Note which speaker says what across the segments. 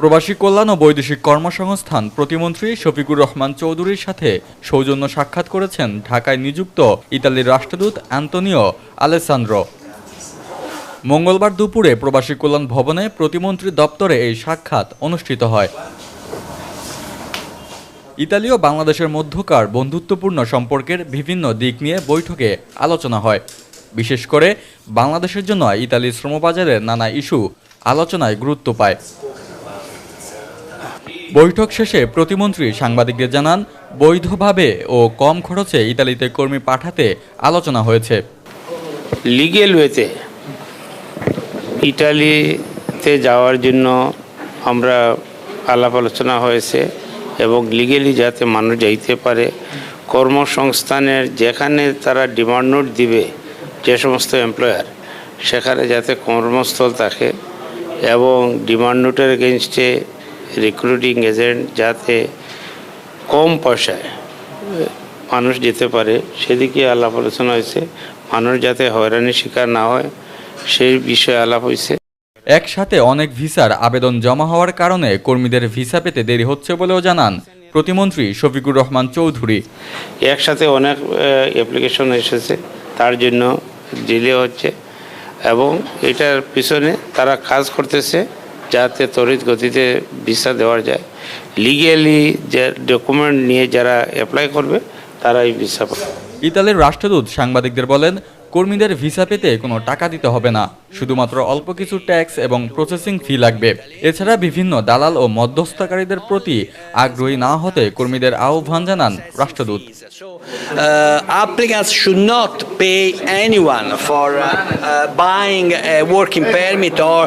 Speaker 1: প্রবাসী কল্যাণ ও বৈদেশিক কর্মসংস্থান প্রতিমন্ত্রী শফিকুর রহমান চৌধুরীর সাথে সৌজন্য সাক্ষাৎ করেছেন ঢাকায় নিযুক্ত ইতালির রাষ্ট্রদূত অ্যান্তনিও আলেসান্দ্রো। মঙ্গলবার দুপুরে প্রবাসী কল্যাণ ভবনে প্রতিমন্ত্রী দপ্তরে এই সাক্ষাৎ অনুষ্ঠিত হয়। ইতালি ও বাংলাদেশের মধ্যকার বন্ধুত্বপূর্ণ সম্পর্কের বিভিন্ন দিক নিয়ে বৈঠকে আলোচনা হয়। বিশেষ করে বাংলাদেশের জন্য ইতালির শ্রমবাজারের নানা ইস্যু আলোচনায় গুরুত্ব পায়। বৈঠক শেষে প্রতিমন্ত্রী সাংবাদিকদের জানান, বৈধভাবে ও কম খরচে ইতালিতে কর্মী পাঠাতে আলোচনা হয়েছে।
Speaker 2: লিগেল ওয়েতে ইটালিতে যাওয়ার জন্য আমরা আলাপ আলোচনা হয়েছে এবং লিগেলি যাতে মানুষ যাইতে পারে, কর্মসংস্থানের যেখানে তারা ডিমান্ড নোট দিবে যে সমস্ত এমপ্লয়ার, সেখানে যাতে কর্মস্থল থাকে এবং ডিমান্ড নোটের এগেনস্টে রিক্রুটিং এজেন্ট যাতে কম পয়সায় মানুষ যেতে পারে সেদিকে আলাপ আলোচনা হয়েছে। মানুষ যাতে হয়রানির শিকার না হয় সেই বিষয়ে আলাপ হয়েছে।
Speaker 1: একসাথে অনেক ভিসার আবেদন জমা হওয়ার কারণে কর্মীদের ভিসা পেতে দেরি হচ্ছে বলেও জানান প্রতিমন্ত্রী শফিকুর রহমান চৌধুরী।
Speaker 2: একসাথে অনেক অ্যাপ্লিকেশন এসেছে তার জন্য ডিলে হচ্ছে এবং এটার পিছনে তারা কাজ করতেছে। যাতে তড়িৎ গতিতে ভিসা দেওয়া যায়। লিগেলি যে ডকুমেন্ট নিয়ে যারা অ্যাপ্লাই করবে তারা এই ভিসা পাবে।
Speaker 1: ইতালির রাষ্ট্রদূত সাংবাদিকদের বলেন কর্মীদের ভিসা পেতে কোনো টাকা দিতে হবে না। শুধুমাত্র অল্প কিছু ট্যাক্স এবং প্রসেসিং ফি লাগবে। এছাড়া বিভিন্ন দালাল ও মধ্যস্থকারীদের প্রতি আগ্রহী না হতে কর্মীদের আহ্বান জানান রাষ্ট্রদূত।
Speaker 3: applicants should not pay anyone for uh, uh, buying a working permit or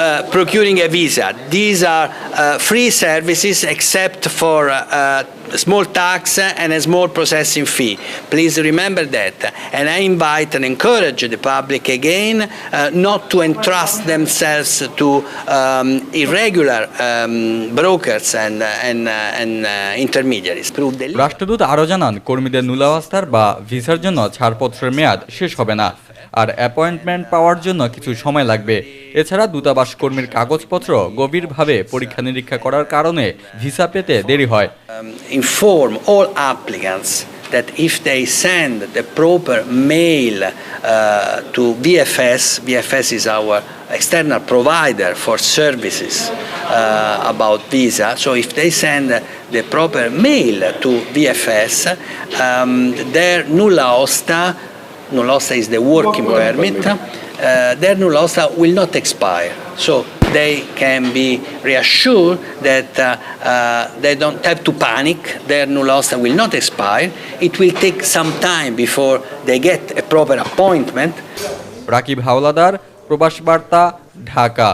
Speaker 3: uh, procuring a visa. These are uh, free services except for uh, uh, small tax and a small processing fee. Please remember that. And I invite and encourage the public again uh, not to entrust themselves to um, irregular um, brokers and, uh, and, uh, and uh, intermediaries. Prove the
Speaker 1: রাষ্ট্রদূত আরও জানান কর্মীদের নুলাবস্থার বা ভিসার জন্য ছাড়পত্রের মেয়াদ শেষ হবে না আর অ্যাপয়েন্টমেন্ট পাওয়ার জন্য কিছু সময় লাগবে এছাড়া দূতাবাস কর্মীর কাগজপত্র গভীরভাবে পরীক্ষা নিরীক্ষা করার কারণে ভিসা পেতে দেরি হয়
Speaker 3: um, inform all applicants that if they send the proper mail uh, to VFS, VFS is our external provider for services uh, about visa. So if they send the proper mail to VFS, um, their nulla osta, nulla osta is the working permit, uh, their nulla osta will not expire. So they can be reassured that uh, uh, they don't have to panic. Their nulla osta will not expire. It will take some time before they get a proper appointment.
Speaker 1: Rakib Howlader প্রবাস বার্তা ঢাকা